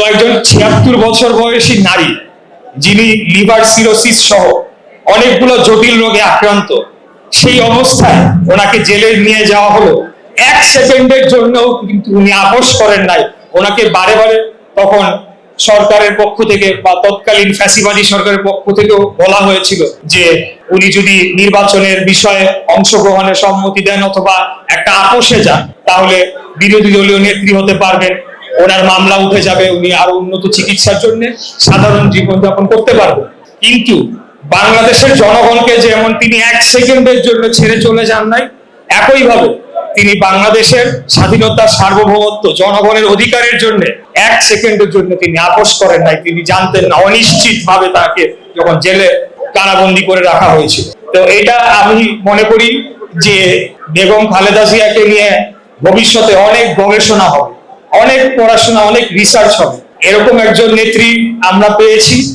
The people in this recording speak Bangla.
তো একজন ছিয়াত্তর বছর বয়সী নারী, যিনি লিভার সিরোসিস সহ অনেকগুলো জটিল রোগে আক্রান্ত, সেই অবস্থায় ওনাকে জেলে নিয়ে যাওয়া হলো। এক সেকেন্ডের জন্যও কিন্তু উনি আপোষ করেন নাই। ওনাকে বারে বারে তখন সরকারের পক্ষ থেকে বা তৎকালীন ফ্যাসিবাদী সরকারের পক্ষ থেকেও বলা হয়েছিল যে উনি যদি নির্বাচনের বিষয়ে অংশগ্রহণের সম্মতি দেন অথবা একটা আপোষে যান, তাহলে বিরোধী দলীয় নেত্রী হতে পারবেন। ওনার মামলা উঠে যাবে, উনি আরও উন্নত চিকিৎসার জন্য সাধারণ জীবনযাপন করতে পারবেন কিন্তু বাংলাদেশের জনগণকে যেমন তিনি এক সেকেন্ডের জন্য ছেড়ে চলে যান নাই, একইভাবে তিনি বাংলাদেশের স্বাধীনতা, সার্বভৌমত্ব, জনগণের অধিকারের জন্য এক সেকেন্ডের জন্য তিনি আপোষ করেন নাই। তিনি জানতেন না অনিশ্চিত ভাবে তাকে যখন জেলে কারাবন্দি করে রাখা হয়েছিল। তো এটা আমি মনে করি যে বেগম খালেদা জিয়াকে নিয়ে ভবিষ্যতে অনেক গবেষণা হবে। অনেক পড়াশোনা অনেক রিসার্চ হবে। এরকম একজন নেত্রী আমরা পেয়েছি।